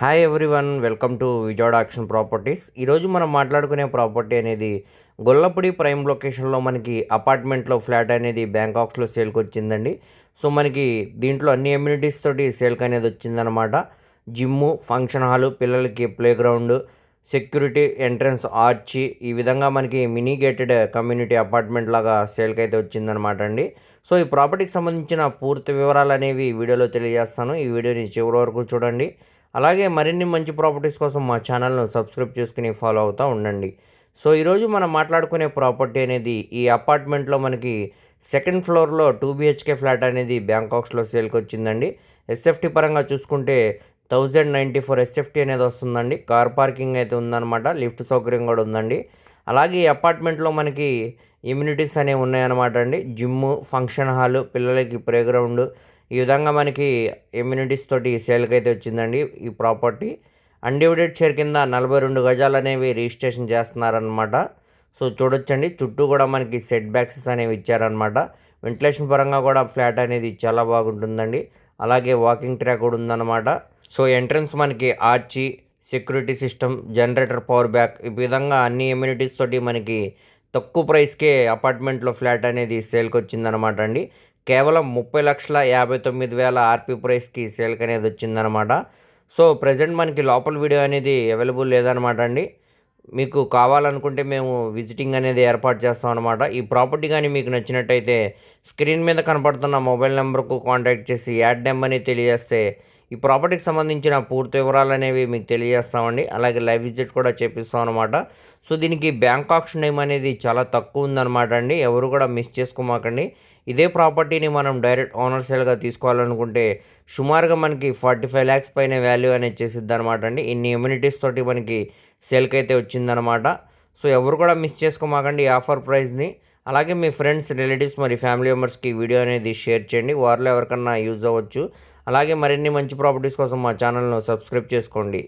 Hi everyone welcome to Vijayawada action properties ఈరోజు మనం మాట్లాడుకునే ప్రాపర్టీ అనేది గొల్లపూడి ప్రైమ్ లొకేషన్లో మనకి అపార్ట్మెంట్లో ఫ్లాట్ అనేది బ్యాంకాక్స్లో సేల్కి వచ్చిందండి. సో మనకి దీంట్లో అన్ని ఎమ్యూనిటీస్ తోటి సేల్కి అనేది వచ్చిందనమాట జిమ్ము ఫంక్షన్ హాలు పిల్లలకి play ground security entrance arch ఈ విధంగా మనకి మినీ గేటెడ్ కమ్యూనిటీ అపార్ట్మెంట్ లాగా సేల్కి అయితే వచ్చిందనమాట అండి. సో ఈ ప్రాపర్టీకి సంబంధించిన పూర్తి వివరాలు అనేవి వీడియోలో తెలియజేస్తాను. ఈ వీడియోని చివరి వరకు చూడండి. అలాగే మరిన్ని మంచి ప్రాపర్టీస్ కోసం మా ఛానల్ను సబ్స్క్రైబ్ చేసుకుని ఫాలో అవుతూ ఉండండి. సో ఈరోజు మనం మాట్లాడుకునే ప్రాపర్టీ అనేది ఈ అపార్ట్మెంట్లో మనకి సెకండ్ ఫ్లోర్లో టూ బిహెచ్కే ఫ్లాట్ అనేది బ్యాంకాక్స్లో సేల్కి వచ్చిందండి. ఎస్ఎఫ్టీ పరంగా చూసుకుంటే థౌజండ్ నైంటీ ఫోర్ ఎస్ఎఫ్టీ అనేది వస్తుందండి. కార్ పార్కింగ్ అయితే ఉందన్నమాట. లిఫ్ట్ సౌకర్యం కూడా ఉందండి. అలాగే ఈ అపార్ట్మెంట్లో మనకి ఇమ్యూనిటీస్ అనేవి ఉన్నాయన్నమాట అండి. జిమ్ ఫంక్షన్ హాలు పిల్లలకి ప్లే గ్రౌండ్ ఈ విధంగా మనకి ఇమ్యూనిటీస్ తోటి సేల్కి అయితే వచ్చిందండి. ఈ ప్రాపర్టీ అన్డివిడెడ్ షేర్ కింద నలభై రెండు గజాలు అనేవి రిజిస్ట్రేషన్ చేస్తున్నారనమాట సో చూడొచ్చండి. చుట్టూ కూడా మనకి సెట్ బ్యాక్సెస్ అనేవి ఇచ్చారనమాట వెంటిలేషన్ పరంగా కూడా ఫ్లాట్ అనేది చాలా బాగుంటుందండి. అలాగే వాకింగ్ ట్రాక్ కూడా ఉందన్నమాట. సో ఎంట్రన్స్ మనకి arch security system generator power back ఈ విధంగా అన్ని ఎమ్యూనిటీస్ తోటి మనకి తక్కువ ప్రైస్కే అపార్ట్మెంట్లో ఫ్లాట్ అనేది సేల్కి వచ్చిందనమాట అండి. కేవలం ముప్పై లక్షల యాభై తొమ్మిది వేల ఆర్పీ ప్రైస్కి సేల్కి అనేది వచ్చిందనమాట సో ప్రజెంట్ మనకి లోపల వీడియో అనేది అవైలబుల్ లేదనమాట అండి. మీకు కావాలనుకుంటే మేము విజిటింగ్ అనేది ఏర్పాటు చేస్తాం అనమాట ఈ ప్రాపర్టీ కానీ మీకు నచ్చినట్టయితే స్క్రీన్ మీద కనపడుతున్న మొబైల్ నెంబర్కు కాంటాక్ట్ చేసి యాడ్ నెంబర్ని తెలియజేస్తే ఈ ప్రాపర్టీకి సంబంధించిన పూర్తి వివరాలు అనేవి మీకు తెలియజేస్తామండి. అలాగే లైవ్ విజిట్ కూడా చేపిస్తాం అనమాట సో దీనికి బ్యాంకాక్స్ నేమ్ అనేది చాలా తక్కువ ఉందన్నమాట అండి. ఎవరు కూడా మిస్ చేసుకోమాకండి. ఇదే ప్రాపర్టీని మనం డైరెక్ట్ ఓనర్ సేల్గా తీసుకోవాలనుకుంటే సుమారుగా మనకి ఫార్టీ ఫైవ్ ల్యాక్స్ పైన వాల్యూ అనేది చేసిద్ది అనమాట అండి. ఇన్ని ఇమ్యూనిటీస్ తోటి మనకి సేల్కి అయితే వచ్చిందనమాట సో ఎవరు కూడా మిస్ చేసుకోమాకండి ఈ ఆఫర్ ప్రైస్ని అలాగే మీ ఫ్రెండ్స్ రిలేటివ్స్ మరి ఫ్యామిలీ మెంబర్స్కి వీడియో అనేది షేర్ చేయండి. వారిలో ఎవరికన్నా యూజ్ అవ్వచ్చు. అలాగే మరిన్ని మంచి ప్రాపర్టీస్ కోసం మా ఛానల్ను సబ్స్క్రైబ్ చేసుకోండి.